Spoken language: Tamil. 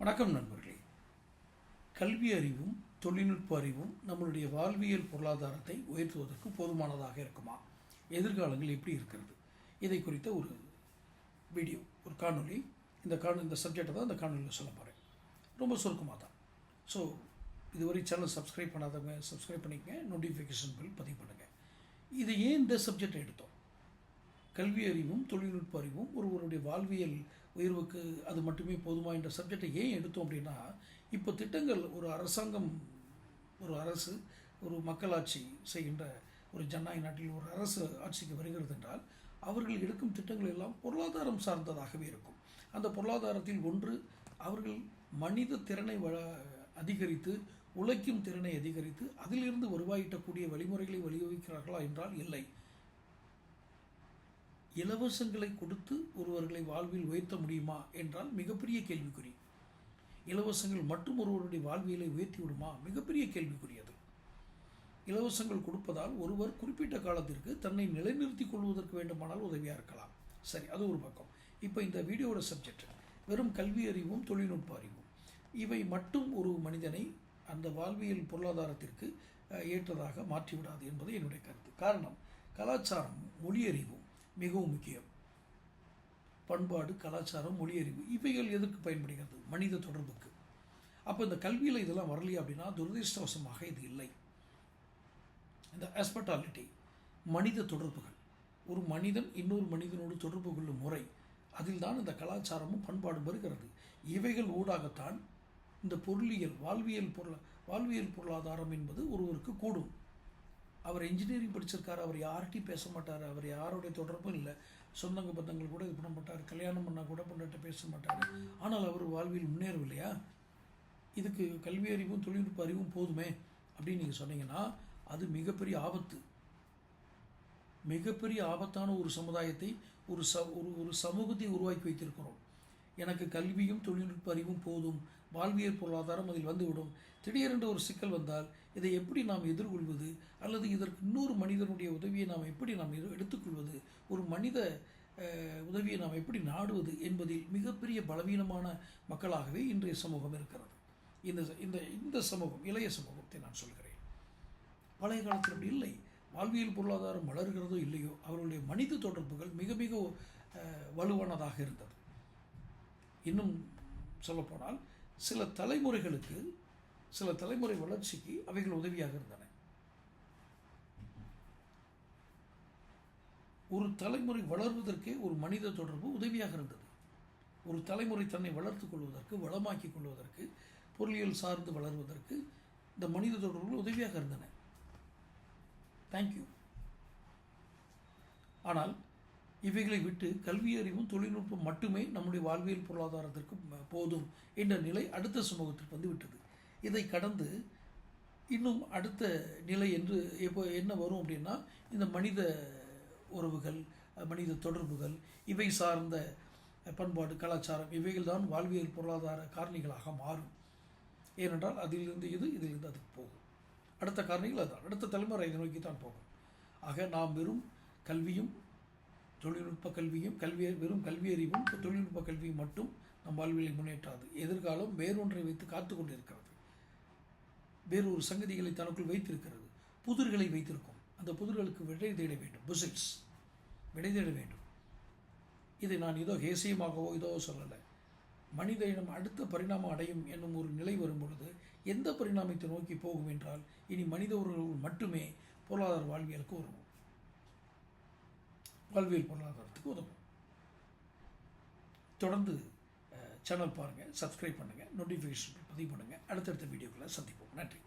வணக்கம் நண்பர்களே. கல்வி அறிவும் தொழில்நுட்ப அறிவும் நம்மளுடைய வாழ்வியல் பொருளாதாரத்தை உயர்த்துவதற்கு போதுமானதாக இருக்குமா? எதிர்காலங்கள் எப்படி இருக்கிறது? இதை குறித்த ஒரு வீடியோ ஒரு காணொலி இந்த காணொலி இந்த சப்ஜெக்டை தான் இந்த காணொலியில் சொல்ல போகிறேன் ரொம்ப சுருக்கமாக தான். ஸோ இதுவரை சேனல் சப்ஸ்கிரைப் பண்ணாதவங்க சப்ஸ்கிரைப் பண்ணிக்கங்க. நோட்டிஃபிகேஷன் பில் பதிவு பண்ணுங்கள் இது ஏன் இந்த சப்ஜெக்டை எடுத்தோம்? கல்வி அறிவும் தொழில்நுட்ப அறிவும் ஒருவருடைய வாழ்வியல் உயர்வுக்கு அது மட்டுமே போதுமா என்ற சப்ஜெக்டை ஏன் எடுத்தோம் அப்படின்னா இப்போ திட்டங்கள் ஒரு அரசாங்கம் ஒரு அரசு ஒரு மக்களாட்சி செய்கின்ற ஒரு ஜனநாயக நாட்டில் ஒரு அரசு ஆட்சிக்கு வருகிறது என்றால் அவர்கள் எடுக்கும் திட்டங்கள் எல்லாம் பொருளாதாரம் சார்ந்ததாகவே இருக்கும். அந்த பொருளாதாரத்தில் ஒன்று அவர்கள் மனித திறனை வ அதிகரித்து உழைக்கும் திறனை அதிகரித்து அதிலிருந்து வருவாயிட்டக்கூடிய வழிமுறைகளை வழிவகுக்கிறார்களா என்றால் இல்லை. இலவசங்களை கொடுத்து ஒருவர்களை வாழ்வில் உயர்த்த முடியுமா என்றால் மிகப்பெரிய கேள்விக்குறி. இலவசங்கள் மட்டும் ஒருவருடைய வாழ்வியலை உயர்த்தி விடுமா? மிகப்பெரிய கேள்விக்குரியது இலவசங்கள் கொடுப்பதால் ஒருவர் குறிப்பிட்ட காலத்திற்கு தன்னை நிலைநிறுத்திக் கொள்வதற்கு வேண்டுமானால் உதவியாக இருக்கலாம். சரி அது ஒரு பக்கம். இப்போ இந்த வீடியோட சப்ஜெக்ட் வெறும் கல்வி அறிவும் தொழில்நுட்ப அறிவும். இவை மட்டும் ஒரு மனிதனை அந்த வாழ்வியல் பொருளாதாரத்திற்கு ஏற்றதாக மாற்றிவிடாது என்பது என்னுடைய கருத்து. காரணம் கலாச்சாரம் மொழியறிவும் மிகவும் முக்கியம். பண்பாடு கலாச்சாரம் மொழியறிவு இவைகள் எதற்கு பயன்படுகிறது? மனித தொடர்புக்கு. அப்போ இந்த கல்வியில் இதெல்லாம் வரலையா அப்படின்னா துரதிருஷ்டவசமாக இது இல்லை. இந்த ஹாஸ்பிட்டாலிட்டி மனித தொடர்புகள். ஒரு மனிதன் இன்னொரு மனிதனோடு தொடர்பு கொள்ளும் முறை அதில் தான் இந்த கலாச்சாரமும் பண்பாடும் வருகிறது. இவைகள் ஊடாகத்தான் இந்த பொருளியல் வாழ்வியல் பொருள வாழ்வியல் பொருளாதாரம் என்பது ஒருவருக்கு கூடும். அவர் இன்ஜினியரிங் படிச்சிருக்காரு அவர் யார்கிட்டையும் பேச மாட்டார் அவர் யாருடைய தொடர்பும் இல்லை. சொந்தங்க பந்தங்கள் கூட இது பண்ண மாட்டார் கல்யாணம் பண்ணால் கூட பண்ணிட்டு பேச மாட்டார். ஆனால் அவர் வாழ்வில் முன்னேறவில்லையா? இதுக்கு கல்வி அறிவும் தொழில்நுட்ப அறிவும் போதுமே அப்படின்னு நீங்கள் சொன்னீங்கன்னா அது மிகப்பெரிய ஆபத்து. மிகப்பெரிய ஆபத்தான ஒரு சமுதாயத்தை ஒரு ச ஒரு ஒரு சமூகத்தை உருவாக்கி வைத்திருக்கிறோம். எனக்கு கல்வியும் தொழில்நுட்ப அறிவும் போதும். வாழ்வியல் பொருளாதாரம் அதில் வந்துவிடும். திடீரென்று ஒரு சிக்கல் வந்தால் இதை எப்படி நாம் எதிர்கொள்வது? அல்லது இதற்கு இன்னொரு மனிதனுடைய உதவியை நாம் எப்படி நாம் எடுத்துக்கொள்வது? ஒரு மனித உதவியை நாம் எப்படி நாடுவது என்பதில் மிகப்பெரிய பலவீனமான மக்களாகவே இன்றைய சமூகம் இருக்கிறது. இந்த இந்த இந்த சமூகம் இளைய சமூகத்தை நான் சொல்கிறேன். பழைய காலத்தில் அப்படி இல்லை. வாழ்வியல் பொருளாதாரம் வளர்கிறதோ இல்லையோ அவர்களுடைய மனித தொடர்புகள் மிக மிக வலுவானதாக இருந்தது. இன்னும் சொல்லப்போனால் சில தலைமுறைகளுக்கு சில தலைமுறை வளர்ச்சிக்கு அவைகள் உதவியாக இருந்தன. ஒரு தலைமுறை வளர்வதற்கே ஒரு மனித தொடர்பு உதவியாக இருந்தது. ஒரு தலைமுறை தன்னை வளர்த்துக் கொள்வதற்கு வளமாக்கிக் கொள்வதற்கு பொருளியல் சார்ந்து வளர்வதற்கு இந்த மனித தொடர்புகள் உதவியாக இருந்தன. தேங்க்யூ ஆனால் இவைகளை விட்டு கல்வி அறிவும் தொழில்நுட்பம் மட்டுமே நம்முடைய வாழ்வியல் பொருளாதாரத்திற்கு போதும் என்ற நிலை அடுத்த சமூகத்திற்கு வந்து விட்டது இதை கடந்து இன்னும் அடுத்த நிலை என்று எப்போ என்ன வரும் அப்படின்னா இந்த மனித உறவுகள் மனித தொடர்புகள் இவை சார்ந்த பண்பாடு கலாச்சாரம் இவைகள் தான் வாழ்வியல் பொருளாதார காரணிகளாக மாறும். ஏனென்றால் அதிலிருந்து இது இதிலிருந்து அதுக்கு போகும். அடுத்த காரணிகள் அதுதான். அடுத்த தலைமுறை இதை நோக்கி தான் போகும். ஆக நாம் வெறும் கல்வியும் தொழில்நுட்ப கல்வியும் கல்வி வெறும் கல்வி அறிவும் தொழில்நுட்ப கல்வியும் மட்டும் நம் வாழ்வியலை முன்னேற்றாது. எதிர்காலம் வேறொன்றை வைத்து காத்து கொண்டிருக்கிறது வேறொரு சங்கதிகளை தனக்குள் வைத்திருக்கிறது. புதிர்களை வைத்திருக்கும். அந்த புதிர்களுக்கு விடை தேட வேண்டும். புசில்ஸ் விடை தேட வேண்டும். இதை நான் ஏதோ ஹேசியமாகவோ இதோ சொல்லலை. மனித இனம் அடுத்த பரிணாமம் அடையும் என்னும் ஒரு நிலை வரும் பொழுது எந்த பரிணாமத்தை நோக்கி போகும் என்றால் இனி மனித உறவுகள் மட்டுமே பொருளாதார வாழ்வியலுக்கு உதவும். வாழ்வியல் பொருளாதாரத்துக்கு உதவும். தொடர்ந்து சேனல் பாருங்கள் சப்ஸ்கிரைப் பண்ணுங்கள் நோட்டிஃபிகேஷன் பதிவு பண்ணுங்கள் அடுத்தடுத்த வீடியோக்களை சந்திப்போம். நன்றி.